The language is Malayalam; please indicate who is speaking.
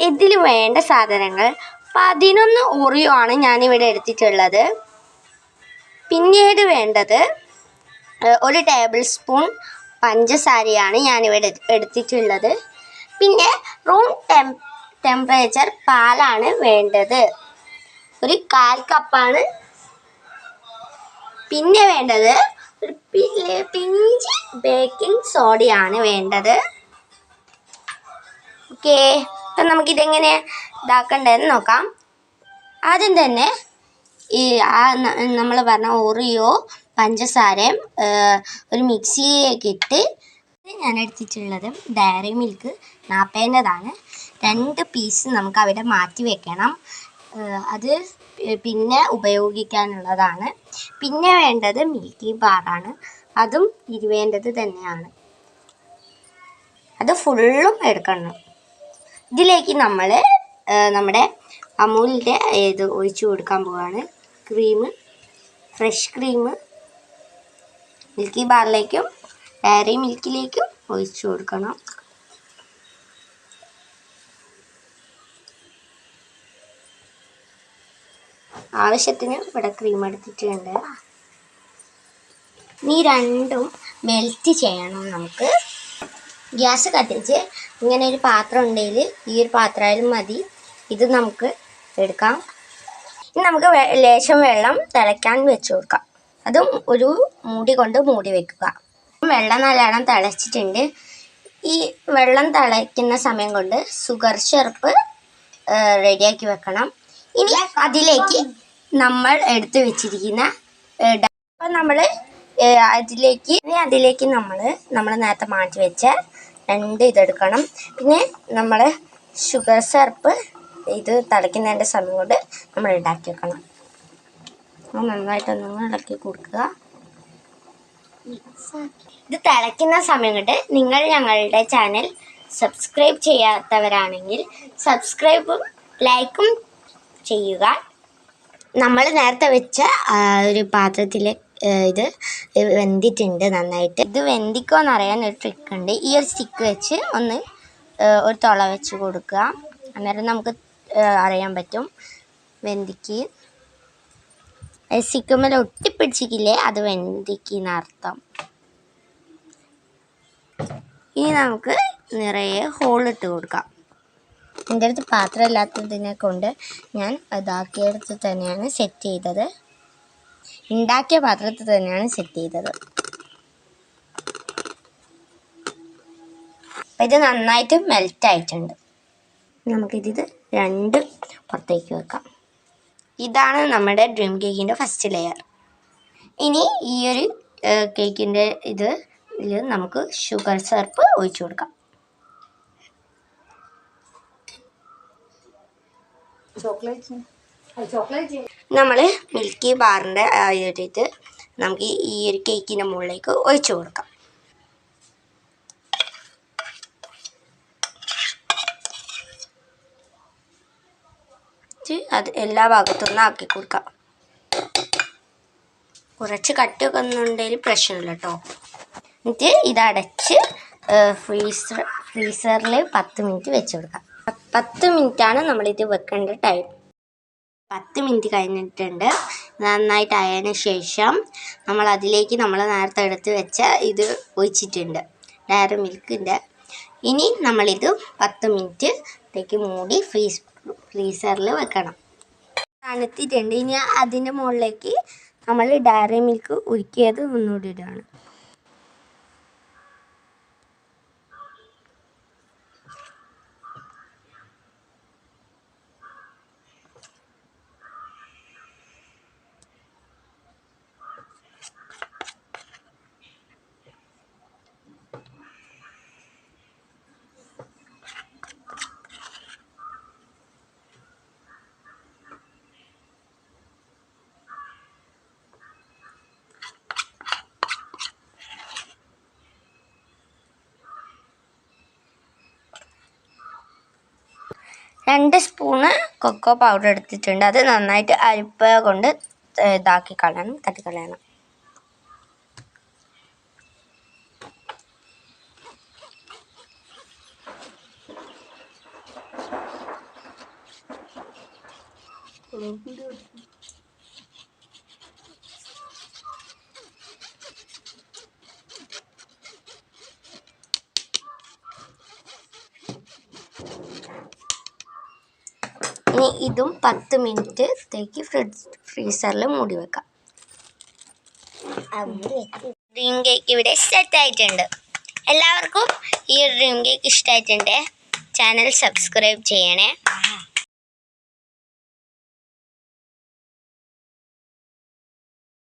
Speaker 1: ഇതിൽ വേണ്ട സാധനങ്ങൾ പതിനൊന്ന് ഓറിയോ ആണ് ഞാനിവിടെ എടുത്തിട്ടുള്ളത്. പിന്നീട് വേണ്ടത് ഒരു ടേബിൾ സ്പൂൺ പഞ്ചസാരയാണ് ഞാനിവിടെ എടു- എടുത്തിട്ടുള്ളത്. പിന്നെ റൂം ടെം ടെമ്പറേച്ചർ പാലാണ് വേണ്ടത്. ഒരു കാൽ കപ്പാണ്. പിന്നെ വേണ്ടത് ഒരു പിഞ്ച് ബേക്കിംഗ് സോഡയാണ് വേണ്ടത്. ഓക്കെ. അപ്പം നമുക്കിതെങ്ങനെ ഇതാക്കണ്ടതെന്ന് നോക്കാം. ആദ്യം തന്നെ ഈ ആ നമ്മൾ പറഞ്ഞ ഓറിയോ പഞ്ചസാരയും ഒരു മിക്സിയിലേക്ക് ഇട്ട് ഞാൻ എടുത്തിട്ടുള്ളത് ഡയറി മിൽക്ക് നാപ്പേന്റെതാണ്. രണ്ട് പീസ് നമുക്ക് അവിടെ മാറ്റി വെക്കണം. അത് പിന്നെ ഉപയോഗിക്കാനുള്ളതാണ്. പിന്നെ വേണ്ടത് മിൽക്കി ബാറാണ്. അതും ഇരുവേണ്ടത് തന്നെയാണ്. അത് ഫുള്ളും എടുക്കണം. ഇതിലേക്ക് നമ്മൾ നമ്മുടെ അമൂലിന്റെ ഇത് ഒഴിച്ചു കൊടുക്കാൻ പോവാണ്. ക്രീം ഫ്രഷ് ക്രീം മിൽക്കി ബാറിലേക്കും ഡയറി മിൽക്കിലേക്കും ഒഴിച്ചു കൊടുക്കണം. ആവശ്യത്തിന് ഇവിടെ ക്രീം എടുത്തിട്ടുണ്ട്. ഈ രണ്ടും മെൽറ്റ് ചെയ്യണം നമുക്ക്. ഗ്യാസ് കത്തിച്ച് ഇങ്ങനെ ഒരു പാത്രം ഉണ്ടെങ്കിൽ ഈ ഒരു പാത്രമായാലും മതി. ഇത് നമുക്ക് എടുക്കാം. ഇനി നമുക്ക് ലേശം വെള്ളം തിളയ്ക്കാൻ വെച്ച് കൊടുക്കാം. അതും ഒരു മൂടി കൊണ്ട് മൂടി വെക്കുക. വെള്ളം നല്ലോണം തിളച്ചിട്ടുണ്ട്. ഈ വെള്ളം തിളയ്ക്കുന്ന സമയം കൊണ്ട് സുഗർ ചെറുപ്പ് റെഡിയാക്കി വെക്കണം. ഇനി അതിലേക്ക് നമ്മൾ എടുത്തു വെച്ചിരിക്കുന്ന അപ്പം നമ്മൾ അതിലേക്ക് ഇനി അതിലേക്ക് നമ്മൾ നമ്മൾ നേരത്തെ മാറ്റി വെച്ച രണ്ട് ഇതെടുക്കണം. പിന്നെ നമ്മൾ ഷുഗർ സിറപ്പ് ഇത് തിളയ്ക്കുന്നതിന്റെ സമയം കൊണ്ട് നമ്മൾ ഉണ്ടാക്കി വെക്കണം. നന്നായിട്ടൊന്ന് ഇളക്കി കൊടുക്കുക. ഇത് തിളയ്ക്കുന്ന സമയം കൊണ്ട് നിങ്ങൾ ഞങ്ങളുടെ ചാനൽ സബ്സ്ക്രൈബ് ചെയ്യാത്തവരാണെങ്കിൽ സബ്സ്ക്രൈബും ലൈക്കും ചെയ്യുക. നമ്മൾ നേരത്തെ വെച്ച ഒരു പാത്രത്തിൽ ഇത് വെന്തിട്ടുണ്ട് നന്നായിട്ട്. ഇത് വെന്തിക്കോന്ന് അറിയാൻ ഒരു ട്രിക്ക് ഉണ്ട്. ഈ ഒരു സ്റ്റിക്ക് വെച്ച് ഒന്ന് ഒരു തുള വെച്ച് കൊടുക്കുക. അന്നേരം നമുക്ക് അറിയാൻ പറ്റും വെന്തിക്ക്. സ്റ്റിക്കുമ്മൽ ഒട്ടിപ്പിടിച്ചിട്ടില്ലേ അത് വെന്തിക്കുന്ന അർത്ഥം ഇനി നമുക്ക് നിറയെ ഹോളിട്ട് കൊടുക്കാം. എന്റെ അടുത്ത് പാത്രം ഇല്ലാത്തതിനെ കൊണ്ട് ഞാൻ ഇതാക്കിയെടുത്ത് തന്നെയാണ് സെറ്റ് ചെയ്തത്. ഉണ്ടാക്കിയ പാത്രത്തിൽ തന്നെയാണ് സെറ്റ് ചെയ്തത്. അപ്പം ഇത് നന്നായിട്ട് മെൽറ്റ് ആയിട്ടുണ്ട്. നമുക്കിത് രണ്ട് പുറത്തേക്ക് വെക്കാം. ഇതാണ് നമ്മുടെ ഡ്രീം കേക്കിന്റെ ഫസ്റ്റ് ലെയർ ഇനി ഈ ഒരു കേക്കിന്റെ ഇത് ഇതിൽ നമുക്ക് ഷുഗർ സിറപ്പ് ഒഴിച്ചു കൊടുക്കാം. നമ്മൾ മിൽക്കി ബാറിന്റെ ആ നമുക്ക് ഈ ഒരു കേക്കിന്റെ മുകളിലേക്ക് ഒഴിച്ചു കൊടുക്കാം. അത് എല്ലാ ഭാഗത്തും ആക്കി കൊടുക്കാം. കുറച്ച് കട്ടിയൊക്കെ ഒന്നുണ്ടെങ്കിൽ പ്രശ്നമില്ല കേട്ടോ. എന്നിട്ട് ഇതടച്ച് ഫ്രീസർ ഫ്രീസറിൽ പത്ത് മിനിറ്റ് വെച്ച് കൊടുക്കാം. പത്ത് മിനിറ്റാണ് നമ്മളിത് വെക്കേണ്ട ടൈം. പത്ത് മിനിറ്റ് കഴിഞ്ഞിട്ടുണ്ട്. നന്നായിട്ട് ആയതിനു ശേഷം നമ്മൾ അതിലേക്ക് നമ്മൾ നേരത്തെ എടുത്ത് വെച്ച ഇത് ഒഴിച്ചിട്ടുണ്ട്. ഡയറി മിൽക്കിന്റെ. ഇനി നമ്മളിത് പത്ത് മിനിറ്റ് മൂടി ഫ്രീസ് ഫ്രീസറിൽ വെക്കണം. തണുത്തിട്ടുണ്ട്. ഇനി അതിന്റെ മുകളിലേക്ക് നമ്മൾ ഡയറി മിൽക്ക് ഉരുക്കിയത് ഒന്നുകൂടി ഇടുകയാണ് രണ്ട് സ്പൂണ് കൊക്കോ പൗഡർ എടുത്തിട്ടുണ്ട് അത് നന്നായിട്ട് അരിപ്പ കൊണ്ട് ഇതാക്കി കളയണം തട്ടിക്കളയണം Thank you. ഇനി ഇതും പത്ത് മിനിറ്റത്തേക്ക് ഫ്രിഡ്ജ് ഫ്രീസറിൽ മൂടി വെക്കാം. ഡ്രീം കേക്ക് ഇവിടെ സെറ്റ് ആയിട്ടുണ്ട്. എല്ലാവർക്കും ഈ ഡ്രീം കേക്ക് ഇഷ്ടമായിട്ടുണ്ട് ചാനൽ സബ്സ്ക്രൈബ് ചെയ്യണേ.